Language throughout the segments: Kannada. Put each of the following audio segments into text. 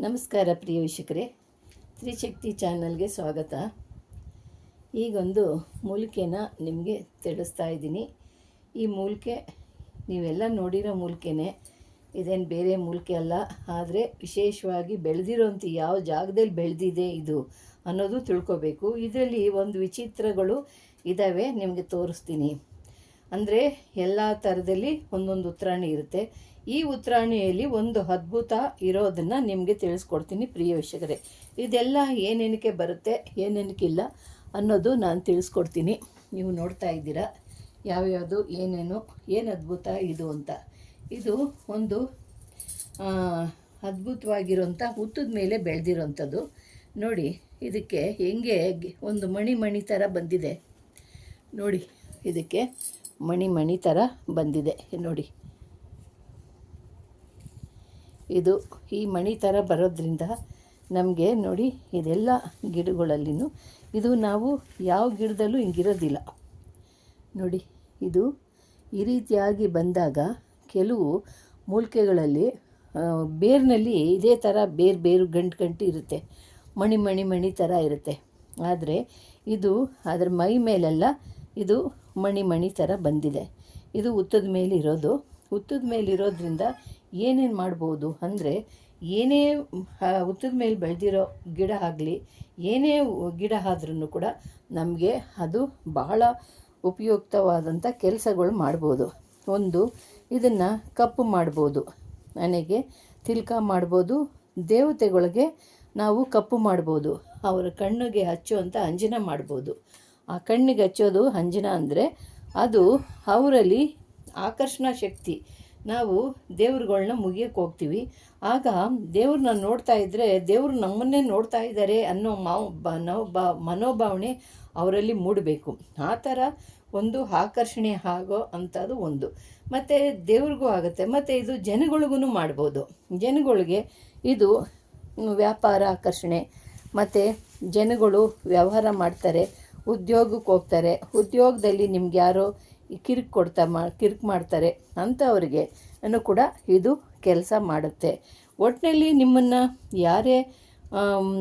ನಮಸ್ಕಾರ ಪ್ರಿಯ ವೀಕ್ಷಕರೇ. ತ್ರಿಶಕ್ತಿ ಚಾನಲ್ಗೆ ಸ್ವಾಗತ. ಈಗೊಂದು ಮೂಲಿಕೆನ ನಿಮಗೆ ತಿಳಿಸ್ತಾ ಇದ್ದೀನಿ. ಈ ಮೂಲಿಕೆ, ನೀವೆಲ್ಲ ನೋಡಿರೋ ಮೂಲಿಕೆನೇ. ಇದೇನು ಬೇರೆ ಮೂಲಿಕೆ ಅಲ್ಲ. ಆದರೆ ವಿಶೇಷವಾಗಿ ಬೆಳೆದಿರೋಂಥ ಯಾವ ಜಾಗದಲ್ಲಿ ಬೆಳೆದಿದೆ ಇದು ಅನ್ನೋದು ತಿಳ್ಕೊಬೇಕು. ಇದರಲ್ಲಿ ಒಂದು ವಿಚಿತ್ರಗಳು ಇದ್ದಾವೆ ನಿಮಗೆ ತೋರಿಸ್ತೀನಿ. ಅಂದರೆ ಎಲ್ಲ ಥರದಲ್ಲಿ ಒಂದೊಂದು ಉತ್ತರಾಣಿ ಇರುತ್ತೆ. ಈ ಉತ್ತರಾಣಿಯಲ್ಲಿ ಒಂದು ಅದ್ಭುತ ಇರೋದನ್ನು ನಿಮಗೆ ತಿಳಿಸ್ಕೊಡ್ತೀನಿ ಪ್ರಿಯ ವೀಕ್ಷಕರೇ. ಇದೆಲ್ಲ ಏನೇನಕ್ಕೆ ಬರುತ್ತೆ ಏನೇನಕ್ಕಿಲ್ಲ ಅನ್ನೋದು ನಾನು ತಿಳಿಸ್ಕೊಡ್ತೀನಿ. ನೀವು ನೋಡ್ತಾ ಇದ್ದೀರಾ, ಯಾವ್ಯಾವುದು, ಏನೇನು, ಏನು ಅದ್ಭುತ ಇದು ಅಂತ. ಇದು ಒಂದು ಅದ್ಭುತವಾಗಿರುವಂಥ ಹುತ್ತದ ಮೇಲೆ ಬೆಳೆದಿರೋಂಥದ್ದು ನೋಡಿ, ಇದಕ್ಕೆ ಹೆಂಗೆ ಒಂದು ಮಣಿ ಮಣಿ ಥರ ಬಂದಿದೆ. ನೋಡಿ, ಇದಕ್ಕೆ ಮಣಿ ಮಣಿ ಥರ ಬಂದಿದೆ. ನೋಡಿ. ಇದು ಈ ಮಣಿ ಥರ ಬರೋದ್ರಿಂದ ನಮಗೆ ನೋಡಿ ಇದೆಲ್ಲ ಗಿಡಗಳಲ್ಲಿನೂ ಇದು ನಾವು ಯಾವ ಗಿಡದಲ್ಲೂ ಹಿಂಗಿರೋದಿಲ್ಲ. ನೋಡಿ, ಇದು ಈ ರೀತಿಯಾಗಿ ಬಂದಾಗ ಕೆಲವು ಮೂಲಿಕೆಗಳಲ್ಲಿ ಬೇರಿನಲ್ಲಿ ಇದೇ ಥರ ಬೇರು ಬೇರು ಗಂಟು ಗಂಟು ಇರುತ್ತೆ. ಮಣಿ ಮಣಿ ಮಣಿ ಥರ ಇರುತ್ತೆ. ಆದರೆ ಇದು ಅದರ ಮೈ ಮೇಲೆಲ್ಲ ಇದು ಮಣಿ ಮಣಿ ಥರ ಬಂದಿದೆ. ಇದು ಉತ್ತದ ಮೇಲೆ ಇರೋದು. ಹುತ್ತದ ಮೇಲೆ ಇರೋದ್ರಿಂದ ಏನೇನು ಮಾಡ್ಬೋದು ಅಂದರೆ ಏನೇ ಉತ್ತದ ಮೇಲೆ ಬೆಳೆದಿರೋ ಗಿಡ ಆಗಲಿ, ಏನೇ ಗಿಡ ಆದ್ರೂ ಕೂಡ ನಮಗೆ ಅದು ಬಹಳ ಉಪಯುಕ್ತವಾದಂಥ ಕೆಲಸಗಳು ಮಾಡ್ಬೋದು. ಒಂದು, ಇದನ್ನು ಕಪ್ಪು ಮಾಡ್ಬೋದು. ನನಗೆ ತಿಲ್ಕ ಮಾಡ್ಬೋದು. ದೇವತೆಗಳಿಗೆ ನಾವು ಕಪ್ಪು ಮಾಡ್ಬೋದು. ಅವರ ಕಣ್ಣಿಗೆ ಹಚ್ಚುವಂಥ ಅಂಜನ ಮಾಡ್ಬೋದು. ಆ ಕಣ್ಣಿಗೆ ಹಚ್ಚೋದು ಅಂಜನ ಅಂದರೆ ಅದು ಅವರಲ್ಲಿ ಆಕರ್ಷಣಾ ಶಕ್ತಿ. ನಾವು ದೇವ್ರುಗಳ್ನ ಮುಗಿಯಕ್ಕೆ ಹೋಗ್ತೀವಿ. ಆಗ ದೇವ್ರನ್ನ ನೋಡ್ತಾ ಇದ್ದರೆ ದೇವರು ನಮ್ಮನ್ನೇ ನೋಡ್ತಾ ಇದ್ದಾರೆ ಅನ್ನೋ ಮಾವು ಬ ನಾವು ಬ ಮನೋಭಾವನೆ ಅವರಲ್ಲಿ ಮೂಡಬೇಕು. ಆ ಥರ ಒಂದು ಆಕರ್ಷಣೆ ಆಗೋ ಅಂಥದ್ದು ಒಂದು. ಮತ್ತು ದೇವ್ರಿಗೂ ಆಗುತ್ತೆ. ಮತ್ತು ಇದು ಜನಗಳಿಗೂ ಮಾಡ್ಬೋದು. ಜನಗಳಿಗೆ ಇದು ವ್ಯಾಪಾರ ಆಕರ್ಷಣೆ. ಮತ್ತು ಜನಗಳು ವ್ಯವಹಾರ ಮಾಡ್ತಾರೆ. ಉದ್ಯೋಗಕ್ಕೆ ಹೋಗ್ತಾರೆ. ಉದ್ಯೋಗದಲ್ಲಿ ನಿಮ್ಗೆ ಯಾರೋ ಕಿರಿಕ್ ಕೊಡ್ತಾ ಮಾ, ಕಿರಿಕ್ ಮಾಡ್ತಾರೆ. ಅಂಥವ್ರಿಗೆ ಕೂಡ ಇದು ಕೆಲಸ ಮಾಡುತ್ತೆ. ಒಟ್ಟಿನಲ್ಲಿ ನಿಮ್ಮನ್ನು ಯಾರೇ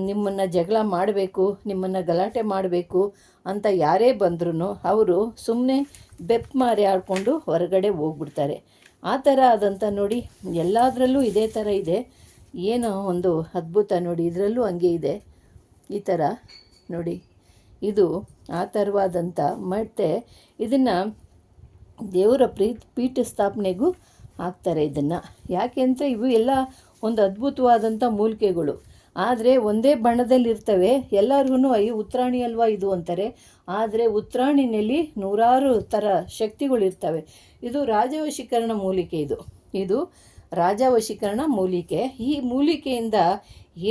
ನಿಮ್ಮನ್ನು ಜಗಳ ಮಾಡಬೇಕು, ನಿಮ್ಮನ್ನು ಗಲಾಟೆ ಮಾಡಬೇಕು ಅಂತ ಯಾರೇ ಬಂದ್ರೂ ಅವರು ಸುಮ್ಮನೆ ಬೆಪ್ ಮಾರಿ ಆಡ್ಕೊಂಡು ಹೊರಗಡೆ ಹೋಗ್ಬಿಡ್ತಾರೆ. ಆ ಥರ ಆದಂಥ ನೋಡಿ ಎಲ್ಲದರಲ್ಲೂ ಇದೇ ಥರ ಇದೆ. ಏನೋ ಒಂದು ಅದ್ಭುತ ನೋಡಿ, ಇದರಲ್ಲೂ ಹಂಗೆ ಇದೆ. ಈ ಥರ ನೋಡಿ. ಇದು ಆ ಥರವಾದಂಥ ಮತ್ತು ಇದನ್ನು ದೇವರ ಪ್ರೀತಿ ಪೀಠ ಸ್ಥಾಪನೆಗೂ ಹಾಕ್ತಾರೆ ಇದನ್ನು. ಯಾಕೆ ಅಂತ ಇವು ಎಲ್ಲ ಒಂದು ಅದ್ಭುತವಾದಂಥ ಮೂಲಿಕೆಗಳು. ಆದರೆ ಒಂದೇ ಬಣ್ಣದಲ್ಲಿರ್ತವೆ. ಎಲ್ಲರಿಗೂ ಅಯ್ಯ, ಉತ್ತರಾಣಿ ಅಲ್ವಾ ಇದು ಅಂತಾರೆ. ಆದರೆ ಉತ್ತರಾಣಿನಲ್ಲಿ ನೂರಾರು ಥರ ಶಕ್ತಿಗಳಿರ್ತವೆ. ಇದು ರಾಜವಶೀಕರಣ ಮೂಲಿಕೆ ಇದು. ಇದು ರಾಜವಶೀಕರಣ ಮೂಲಿಕೆ. ಈ ಮೂಲಿಕೆಯಿಂದ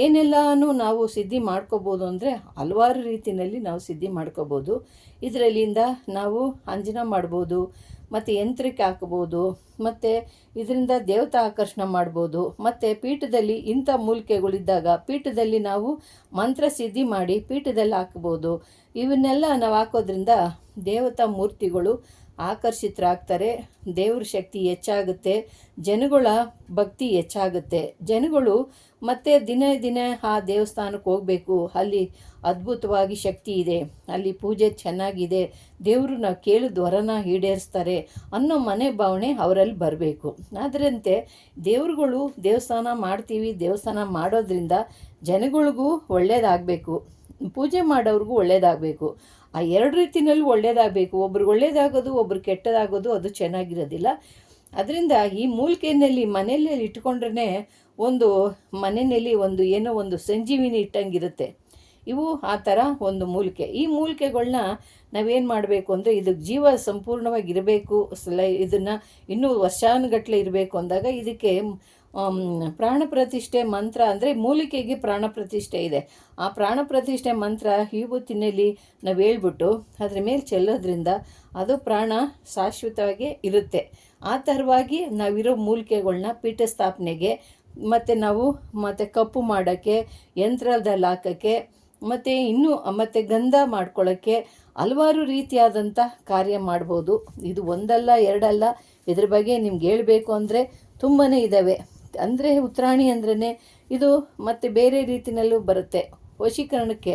ಏನೆಲ್ಲನೂ ನಾವು ಸಿದ್ಧಿ ಮಾಡ್ಕೋಬೋದು ಅಂದರೆ ಹಲವಾರು ರೀತಿಯಲ್ಲಿ ನಾವು ಸಿದ್ಧಿ ಮಾಡ್ಕೋಬೋದು. ಇದರಲ್ಲಿಂದ ನಾವು ಅಂಜನ ಮಾಡ್ಬೋದು. ಮತ್ತು ಯಂತ್ರಕ್ಕೆ ಹಾಕ್ಬೋದು, ಮತ್ತು ಇದರಿಂದ ದೇವತಾ ಆಕರ್ಷಣ ಮಾಡ್ಬೋದು, ಮತ್ತು ಪೀಠದಲ್ಲಿ ಇಂಥ ಮೂಲಿಕೆಗಳಿದ್ದಾಗ ಪೀಠದಲ್ಲಿ ನಾವು ಮಂತ್ರ ಸಿದ್ಧಿ ಮಾಡಿ ಪೀಠದಲ್ಲಿ ಹಾಕ್ಬೋದು. ಇವನ್ನೆಲ್ಲ ನಾವು ಹಾಕೋದ್ರಿಂದ ದೇವತಾ ಮೂರ್ತಿಗಳು ಆಕರ್ಷಿತರಾಗ್ತಾರೆ, ದೇವ್ರ ಶಕ್ತಿ ಹೆಚ್ಚಾಗುತ್ತೆ, ಜನಗಳ ಭಕ್ತಿ ಹೆಚ್ಚಾಗುತ್ತೆ. ಜನಗಳು ಮತ್ತೆ ದಿನೇ ದಿನೇ ಆ ದೇವಸ್ಥಾನಕ್ಕೆ ಹೋಗಬೇಕು, ಅಲ್ಲಿ ಅದ್ಭುತವಾಗಿ ಶಕ್ತಿ ಇದೆ. ಅಲ್ಲಿ ಪೂಜೆ ಚೆನ್ನಾಗಿದೆ. ದೇವರು ನಾವು ಕೇಳಿದ ಈಡೇರಿಸ್ತಾರೆ ಅನ್ನೋ ಮನೆ ಭಾವನೆ ಅವರಲ್ಲಿ ಬರಬೇಕು. ಅದರಂತೆ ದೇವ್ರುಗಳು ದೇವಸ್ಥಾನ ಮಾಡ್ತೀವಿ, ದೇವಸ್ಥಾನ ಮಾಡೋದ್ರಿಂದ ಜನಗಳಿಗೂ ಒಳ್ಳೆಯದಾಗಬೇಕು ಪೂಜೆ ಮಾಡೋರಿಗೂ ಒಳ್ಳೆಯದಾಗಬೇಕು ಆ ಎರಡು ರೀತಿಯಲ್ಲಿ ಒಳ್ಳೆಯದಾಗಬೇಕು ಒಬ್ರು ಒಳ್ಳೆಯದಾಗೋದು ಒಬ್ರು ಕೆಟ್ಟದಾಗೋದು ಅದು ಚೆನ್ನಾಗಿರೋದಿಲ್ಲ. ಅದರಿಂದ ಈ ಮೂಲಿಕೆಯಲ್ಲಿ ಮನೆಯಲ್ಲಿ ಇಟ್ಕೊಂಡ್ರೆ ಒಂದು ಮನೆಯಲ್ಲಿ ಒಂದು ಏನೋ ಒಂದು ಸಂಜೀವಿನಿ ಇಟ್ಟಂಗಿರುತ್ತೆ. ಇವು ಆ ಥರ ಒಂದು ಮೂಲಿಕೆ. ಈ ಮೂಲಿಕೆಗಳನ್ನ ನಾವೇನು ಮಾಡಬೇಕು ಅಂದರೆ ಇದಕ್ಕೆ ಜೀವ ಸಂಪೂರ್ಣವಾಗಿ ಇರಬೇಕು ಸಲ ಇದನ್ನು ಇನ್ನೂ ವರ್ಷಾನುಗಟ್ಟಲೆ ಇರಬೇಕು ಅಂದಾಗ ಇದಕ್ಕೆ ಪ್ರಾಣ ಪ್ರತಿಷ್ಠೆ ಮಂತ್ರ ಅಂದರೆ ಮೂಲಿಕೆಗೆ ಪ್ರಾಣ ಪ್ರತಿಷ್ಠೆ ಇದೆ. ಆ ಪ್ರಾಣ ಪ್ರತಿಷ್ಠೆ ಮಂತ್ರ ವಿಭೂತಿನಲ್ಲಿ ನಾವು ಹೇಳ್ಬಿಟ್ಟು ಅದ್ರ ಮೇಲೆ ಚೆಲ್ಲೋದ್ರಿಂದ ಅದು ಪ್ರಾಣ ಶಾಶ್ವತವಾಗಿ ಇರುತ್ತೆ. ಆ ಥರವಾಗಿ ನಾವಿರೋ ಮೂಲಿಕೆಗಳನ್ನ ಪೀಠ ಸ್ಥಾಪನೆಗೆ ಮತ್ತು ನಾವು ಮತ್ತು ಕಪ್ಪು ಮಾಡೋಕ್ಕೆ ಯಂತ್ರದಲ್ಲಿ ಹಾಕೋಕ್ಕೆ ಮತ್ತು ಇನ್ನೂ, ಮತ್ತು ಗಂಧ ಮಾಡ್ಕೊಳ್ಳೋಕ್ಕೆ ಹಲವಾರು ರೀತಿಯಾದಂಥ ಕಾರ್ಯ ಮಾಡ್ಬೋದು. ಇದು ಒಂದಲ್ಲ, ಎರಡಲ್ಲ, ಇದ್ರ ಬಗ್ಗೆ ನಿಮ್ಗೆ ಹೇಳಬೇಕು ಅಂದರೆ ತುಂಬಾ ಇದ್ದಾವೆ ಅಂದರೆ ಉತ್ತರಾಣಿ ಅಂದ್ರೇ ಇದು ಮತ್ತು ಬೇರೆ ರೀತಿಯಲ್ಲೂ ಬರುತ್ತೆ. ವಶೀಕರಣಕ್ಕೆ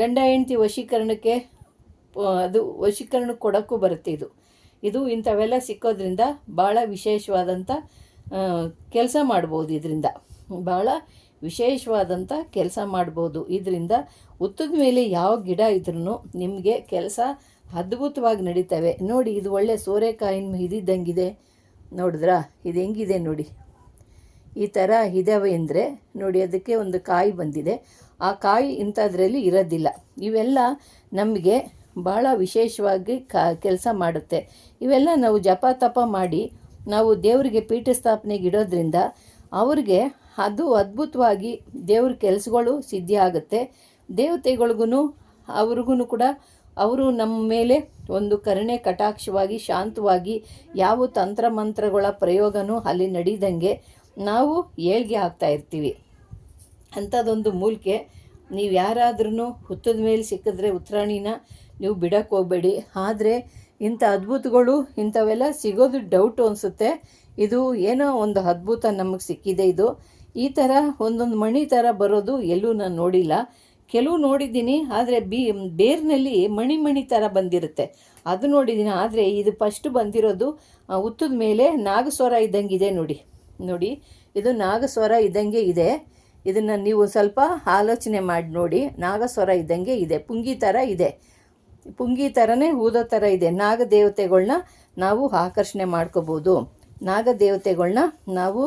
ಗಂಡ ಹೆಂಡತಿ ವಶೀಕರಣಕ್ಕೆ ಅದು ವಶೀಕರಣ ಕೊಡೋಕ್ಕೂ ಬರುತ್ತೆ ಇದು. ಇದು ಇಂಥವೆಲ್ಲ ಸಿಕ್ಕೋದ್ರಿಂದ ಭಾಳ ವಿಶೇಷವಾದಂಥ ಕೆಲಸ ಮಾಡ್ಬೋದು ಇದರಿಂದ. ಭಾಳ ವಿಶೇಷವಾದಂಥ ಕೆಲಸ ಮಾಡ್ಬೋದು. ಇದರಿಂದ ಉತ್ತದ ಮೇಲೆ ಯಾವ ಗಿಡ ಇದ್ರೂ ನಿಮಗೆ ಕೆಲಸ ಅದ್ಭುತವಾಗಿ ನಡೀತವೆ. ನೋಡಿ, ಇದು ಒಳ್ಳೆ ಸೋರೆಕಾಯಿನ ಇದಿದ್ದಂಗಿದೆ. ನೋಡಿದ್ರಾ? ಇದು ಹೆಂಗಿದೆ ನೋಡಿ. ಈ ಥರ ಇದಾವೆ ಅಂದರೆ ನೋಡಿ, ಅದಕ್ಕೆ ಒಂದು ಕಾಯಿ ಬಂದಿದೆ. ಆ ಕಾಯಿ ಇಂಥದ್ರಲ್ಲಿ ಇರೋದಿಲ್ಲ. ಇವೆಲ್ಲ ನಮಗೆ ಭಾಳ ವಿಶೇಷವಾಗಿ ಕಾ ಕೆಲಸ ಮಾಡುತ್ತೆ. ಇವೆಲ್ಲ ನಾವು ಜಪ ತಪ ಮಾಡಿ ನಾವು ದೇವರಿಗೆ ಪೀಠ ಸ್ಥಾಪನೆಗೆ ಇಡೋದ್ರಿಂದ ಅವ್ರಿಗೆ ಅದು ಅದ್ಭುತವಾಗಿ ದೇವ್ರ ಕೆಲಸಗಳು ಸಿದ್ಧಿ ಆಗುತ್ತೆ. ದೇವತೆಗಳಿಗೂ ಅವ್ರಿಗೂ ಕೂಡ ಅವರು ನಮ್ಮ ಮೇಲೆ ಒಂದು ಕರುಣೆ ಕಟಾಕ್ಷವಾಗಿ, ಶಾಂತವಾಗಿ ಯಾವ ತಂತ್ರ ಮಂತ್ರಗಳ ಪ್ರಯೋಗನೂ ಅಲ್ಲಿ ನಡೀದಂಗೆ ನಾವು ಏಳ್ಗೆ ಆಗ್ತಾ ಇರ್ತೀವಿ. ಅಂಥದ್ದೊಂದು ಮೂಲಿಕೆ. ನೀವು ಯಾರಾದ್ರೂ ಹುತ್ತದ ಮೇಲೆ ಸಿಕ್ಕಿದ್ರೆ ಉತ್ತರಾಣಿನ ನೀವು ಬಿಡಕ್ಕೆ ಹೋಗಬೇಡಿ. ಆದರೆ ಇಂಥ ಅದ್ಭುತಗಳು, ಇಂಥವೆಲ್ಲ ಸಿಗೋದು ಡೌಟು ಅನಿಸುತ್ತೆ. ಇದು ಏನೋ ಒಂದು ಅದ್ಭುತ ನಮಗೆ ಸಿಕ್ಕಿದೆ ಇದು. ಈ ಥರ ಒಂದೊಂದು ಮಣಿ ಥರ ಬರೋದು ಎಲ್ಲೂ ನಾನು ನೋಡಿಲ್ಲ. ಕೆಲವು ನೋಡಿದ್ದೀನಿ, ಆದರೆ ಬಿ, ಬೇರ್ನಲ್ಲಿ ಮಣಿ ಮಣಿ ಥರ ಬಂದಿರುತ್ತೆ. ಅದು ನೋಡಿದ್ದೀನಿ, ಆದರೆ ಇದು ಫಸ್ಟ್ ಬಂದಿರೋದು ಉತ್ತದ ಮೇಲೆ ನಾಗಸ್ವರ ಇದ್ದಂಗೆ ಇದೆ ನೋಡಿ. ನೋಡಿ, ಇದು ನಾಗಸ್ವರ ಇದ್ದಂಗೆ ಇದೆ. ಇದನ್ನು ನೀವು ಸ್ವಲ್ಪ ಆಲೋಚನೆ ಮಾಡಿ ನೋಡಿ, ನಾಗಸ್ವರ ಇದ್ದಂಗೆ ಇದೆ. ಪುಂಗಿ ಥರ ಇದೆ. ಪುಂಗಿ ಥರನೇ ಊದೋ ಥರ ಇದೆ. ನಾಗದೇವತೆಗಳನ್ನ ನಾವು ಆಕರ್ಷಣೆ ಮಾಡ್ಕೋಬೋದು. ನಾಗದೇವತೆಗಳನ್ನ ನಾವು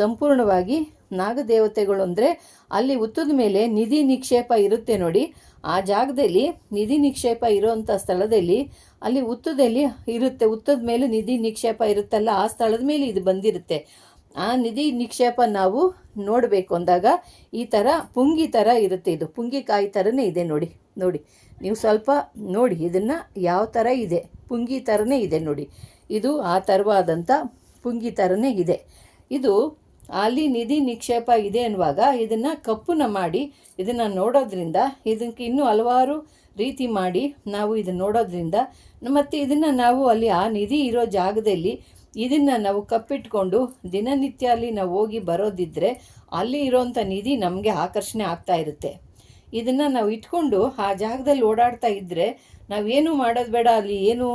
ಸಂಪೂರ್ಣವಾಗಿ ನಾಗದೇವತೆಗಳು ಅಂದರೆ ಅಲ್ಲಿ ಉತ್ತದ ಮೇಲೆ ನಿಧಿ ನಿಕ್ಷೇಪ ಇರುತ್ತೆ ನೋಡಿ. ಆ ಜಾಗದಲ್ಲಿ ನಿಧಿ ನಿಕ್ಷೇಪ ಇರೋವಂಥ ಸ್ಥಳದಲ್ಲಿ ಅಲ್ಲಿ ಹುತ್ತದಲ್ಲಿ ಇರುತ್ತೆ. ಉತ್ತದ ಮೇಲೆ ನಿಧಿ ನಿಕ್ಷೇಪ ಇರುತ್ತಲ್ಲ, ಆ ಸ್ಥಳದ ಮೇಲೆ ಇದು ಬಂದಿರುತ್ತೆ. ಆ ನಿಧಿ ನಿಕ್ಷೇಪ ನಾವು ನೋಡಬೇಕು ಅಂದಾಗ ಈ ಥರ ಪುಂಗಿ ಥರ ಇರುತ್ತೆ ಇದು. ಪುಂಗಿಕಾಯಿ ಥರನೇ ಇದೆ ನೋಡಿ ನೋಡಿ. ನೀವು ಸ್ವಲ್ಪ ನೋಡಿ, ಇದನ್ನು ಯಾವ ಥರ ಇದೆ. ಪುಂಗಿ ಥರನೇ ಇದೆ ನೋಡಿ. ಇದು ಆ ಥರವಾದಂಥ ಪುಂಗಿ ಥರನೇ ಇದೆ. ಇದು ಅಲ್ಲಿ ನಿಧಿ ನಿಕ್ಷೇಪ ಇದೆ ಅನ್ನುವಾಗ ಇದನ್ನು ಕಪ್ಪುನ ಮಾಡಿ ಇದನ್ನು ನೋಡೋದ್ರಿಂದ ಇದಕ್ಕೆ ಇನ್ನೂ ಹಲವಾರು ರೀತಿ ಮಾಡಿ ನಾವು ಇದನ್ನು ನೋಡೋದ್ರಿಂದ ಮತ್ತು ಇದನ್ನು ನಾವು ಅಲ್ಲಿ ಆ ನಿಧಿ ಇರೋ ಜಾಗದಲ್ಲಿ ಇದನ್ನು ನಾವು ಕಪ್ಪಿಟ್ಕೊಂಡು ದಿನನಿತ್ಯ ಅಲ್ಲಿ ನಾವು ಹೋಗಿ ಬರೋದಿದ್ದರೆ ಅಲ್ಲಿ ಇರೋವಂಥ ನಿಧಿ ನಮಗೆ ಆಕರ್ಷಣೆ ಆಗ್ತಾ ಇರುತ್ತೆ. ಇದನ್ನು ನಾವು ಇಟ್ಕೊಂಡು ಆ ಜಾಗದಲ್ಲಿ ಓಡಾಡ್ತಾ ಇದ್ದರೆ ನಾವೇನು ಮಾಡೋದು ಬೇಡ, ಅಲ್ಲಿ ಏನು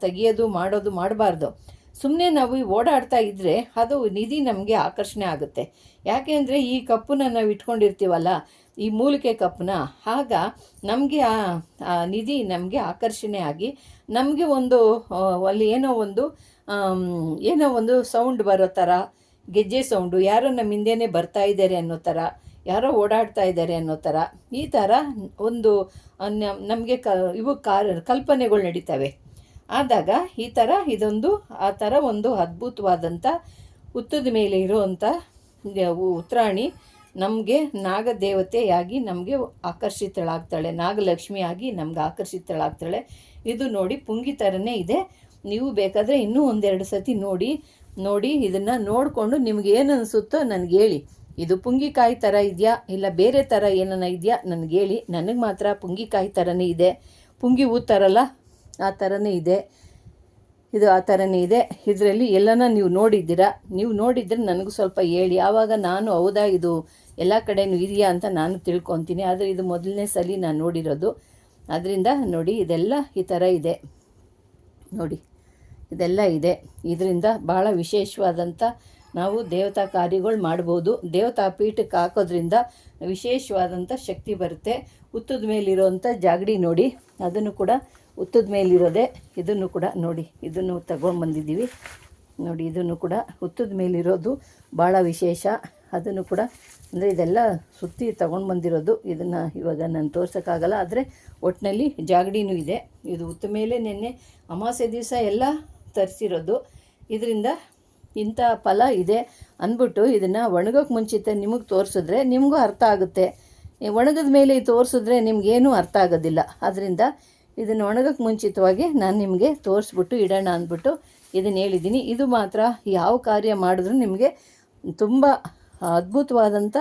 ತೆಗಿಯೋದು, ಮಾಡೋದು, ಮಾಡಬಾರ್ದು. ಸುಮ್ಮನೆ ನಾವು ಓಡಾಡ್ತಾ ಇದ್ದರೆ ಅದು ನಿಧಿ ನಮಗೆ ಆಕರ್ಷಣೆ ಆಗುತ್ತೆ. ಯಾಕೆ ಅಂದರೆ ಈ ಕಪ್ಪನ್ನ ನಾವು ಇಟ್ಕೊಂಡಿರ್ತೀವಲ್ಲ, ಈ ಮೂಲಿಕೆ ಕಪ್ಪನ್ನ, ಆಗ ನಮಗೆ ಆ ನಿಧಿ ನಮಗೆ ಆಕರ್ಷಣೆ ಆಗಿ ನಮಗೆ ಒಂದು ಅಲ್ಲಿ ಏನೋ ಒಂದು ಏನೋ ಒಂದು ಸೌಂಡ್ ಬರೋ ಥರ ಗೆಜ್ಜೆ ಸೌಂಡು ಯಾರೋ ನಮ್ಮ ಹಿಂದೆನೇ ಬರ್ತಾ ಇದ್ದಾರೆ ಅನ್ನೋ ಥರ ಯಾರೋ ಓಡಾಡ್ತಾ ಇದ್ದಾರೆ ಅನ್ನೋ ಥರ ಈ ಥರ ಒಂದು ನಮಗೆ ಕ, ಇವು ಕಾರ್, ಕಲ್ಪನೆಗಳು ನಡೀತವೆ. ಆದಾಗ ಈ ಥರ ಇದೊಂದು, ಆ ಥರ ಒಂದು ಅದ್ಭುತವಾದಂಥ ಹುತ್ತದ ಮೇಲೆ ಇರುವಂಥ ಉತ್ತರಾಣಿ ನಮಗೆ ನಾಗದೇವತೆಯಾಗಿ ನಮಗೆ ಆಕರ್ಷಿತಳಾಗ್ತಾಳೆ. ನಾಗಲಕ್ಷ್ಮಿಯಾಗಿ ನಮ್ಗೆ ಆಕರ್ಷಿತಳಾಗ್ತಾಳೆ. ಇದು ನೋಡಿ ಪುಂಗಿ ಥರನೇ ಇದೆ. ನೀವು ಬೇಕಾದರೆ ಇನ್ನೂ ಒಂದೆರಡು ಸತಿ ನೋಡಿ ನೋಡಿ ಇದನ್ನು ನೋಡಿಕೊಂಡು ನಿಮ್ಗೆ ಏನು ಅನಿಸುತ್ತೋ ನನಗೆ ಹೇಳಿ. ಇದು ಪುಂಗಿಕಾಯಿ ಥರ ಇದೆಯಾ? ಇಲ್ಲ ಬೇರೆ ಥರ ಏನನ್ನ ಇದೆಯಾ? ನನಗೆ ಹೇಳಿ. ನನಗೆ ಮಾತ್ರ ಪುಂಗಿಕಾಯಿ ಥರನೇ ಇದೆ. ಪುಂಗಿ ಹೂ ಥರಲ್ಲ ಆ ಥರನೇ ಇದೆ. ಇದು ಆ ಥರನೇ ಇದೆ. ಇದರಲ್ಲಿ ಎಲ್ಲನ ನೀವು ನೋಡಿದ್ದೀರಾ? ನೀವು ನೋಡಿದರೆ ನನಗೂ ಸ್ವಲ್ಪ ಹೇಳಿ. ಆವಾಗ ನಾನು ಹೌದಾ, ಇದು ಎಲ್ಲ ಕಡೆಯೂ ಇದೆಯಾ ಅಂತ ನಾನು ತಿಳ್ಕೊತೀನಿ. ಆದರೆ ಇದು ಮೊದಲನೇ ಸಲ ನಾನು ನೋಡಿರೋದು. ಅದರಿಂದ ನೋಡಿ, ಇದೆಲ್ಲ ಈ ಥರ ಇದೆ. ನೋಡಿ, ಇದೆಲ್ಲ ಇದೆ. ಇದರಿಂದ ಭಾಳ ವಿಶೇಷವಾದಂಥ ನಾವು ದೇವತಾ ಕಾರ್ಯಗಳು ಮಾಡ್ಬೋದು. ದೇವತಾ ಪೀಠಕ್ಕೆ ಹಾಕೋದ್ರಿಂದ ವಿಶೇಷವಾದಂಥ ಶಕ್ತಿ ಬರುತ್ತೆ. ಹುತ್ತದ ಮೇಲಿರೋವಂಥ ಜಾಗಡಿ ನೋಡಿ, ಅದನ್ನು ಕೂಡ ಉತ್ತದ ಮೇಲಿರೋದೆ ಇದನ್ನು ಕೂಡ ನೋಡಿ, ಇದನ್ನು ತಗೊಂಡು ಬಂದಿದ್ದೀವಿ ನೋಡಿ, ಇದನ್ನು ಕೂಡ ಹುತ್ತದ ಮೇಲಿರೋದು ಭಾಳ ವಿಶೇಷ. ಅದನ್ನು ಕೂಡ ಅಂದರೆ ಇದೆಲ್ಲ ಸುತ್ತಿ ತಗೊಂಡು ಬಂದಿರೋದು ಇದನ್ನು ಇವಾಗ ನಾನು ತೋರ್ಸೋಕ್ಕಾಗಲ್ಲ, ಆದರೆ ಒಟ್ಟಿನಲ್ಲಿ ಜಾಗಡಿನೂ ಇದೆ. ಇದು ಉತ್ತ ಮೇಲೆ ನಿನ್ನೆ ಅಮಾವಾಸ್ಯೆ ದಿವಸ ಎಲ್ಲ ತರಿಸಿರೋದು. ಇದರಿಂದ ಇಂಥ ಫಲ ಇದೆ ಅಂದ್ಬಿಟ್ಟು ಇದನ್ನು ಒಣಗೋಕೆ ಮುಂಚಿತ ನಿಮಗೆ ತೋರಿಸಿದ್ರೆ ನಿಮಗೂ ಅರ್ಥ ಆಗುತ್ತೆ. ಒಣಗಿದ ಮೇಲೆ ತೋರಿಸಿದ್ರೆ ನಿಮಗೇನೂ ಅರ್ಥ ಆಗೋದಿಲ್ಲ. ಆದ್ದರಿಂದ ಇದನ್ನು ಒಣಗಕ್ಕೆ ಮುಂಚಿತವಾಗಿ ನಾನು ನಿಮಗೆ ತೋರಿಸ್ಬಿಟ್ಟು ಇಡೋಣ ಅಂದ್ಬಿಟ್ಟು ಇದನ್ನು ಹೇಳಿದ್ದೀನಿ. ಇದು ಮಾತ್ರ ಯಾವ ಕಾರ್ಯ ಮಾಡಿದ್ರೂ ನಿಮಗೆ ತುಂಬ ಅದ್ಭುತವಾದಂಥ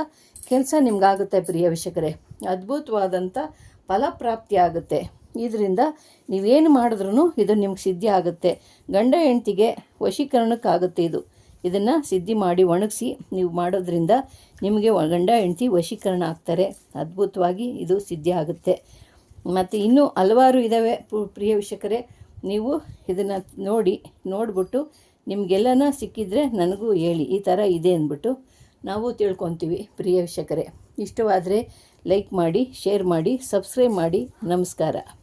ಕೆಲಸ ನಿಮ್ಗಾಗುತ್ತೆ ಪ್ರಿಯ ವೀಕ್ಷಕರೇ. ಅದ್ಭುತವಾದಂಥ ಫಲಪ್ರಾಪ್ತಿ ಆಗುತ್ತೆ. ಇದರಿಂದ ನೀವೇನು ಮಾಡಿದ್ರೂ ಇದು ನಿಮ್ಗೆ ಸಿದ್ಧಿ ಆಗುತ್ತೆ. ಗಂಡ ಹೆಂಡ್ತಿಗೆ ವಶೀಕರಣಕ್ಕಾಗುತ್ತೆ ಇದು. ಇದನ್ನು ಸಿದ್ಧಿ ಮಾಡಿ ಒಣಗಿಸಿ ನೀವು ಮಾಡೋದ್ರಿಂದ ನಿಮಗೆ ಗಂಡ ಹೆಂಡತಿ ವಶೀಕರಣ ಆಗ್ತಾರೆ. ಅದ್ಭುತವಾಗಿ ಇದು ಸಿದ್ಧಿ ಆಗುತ್ತೆ. ಮತ್ತು ಇನ್ನೂ ಹಲವಾರು ಇದ್ದಾವೆ ಪ್ರಿಯ ವೀಕ್ಷಕರೇ, ನೀವು ಇದನ್ನು ನೋಡಿ, ನೋಡಿಬಿಟ್ಟು ನಿಮಗೆಲ್ಲನ ಸಿಕ್ಕಿದರೆ ನನಗೂ ಹೇಳಿ. ಈ ಥರ ಇದೆ ಅಂದ್ಬಿಟ್ಟು ನಾವು ತಿಳ್ಕೊತೀವಿ, ಪ್ರಿಯ ವೀಕ್ಷಕರೇ. ಇಷ್ಟವಾದರೆ ಲೈಕ್ ಮಾಡಿ, ಶೇರ್ ಮಾಡಿ, ಸಬ್ಸ್ಕ್ರೈಬ್ ಮಾಡಿ. ನಮಸ್ಕಾರ.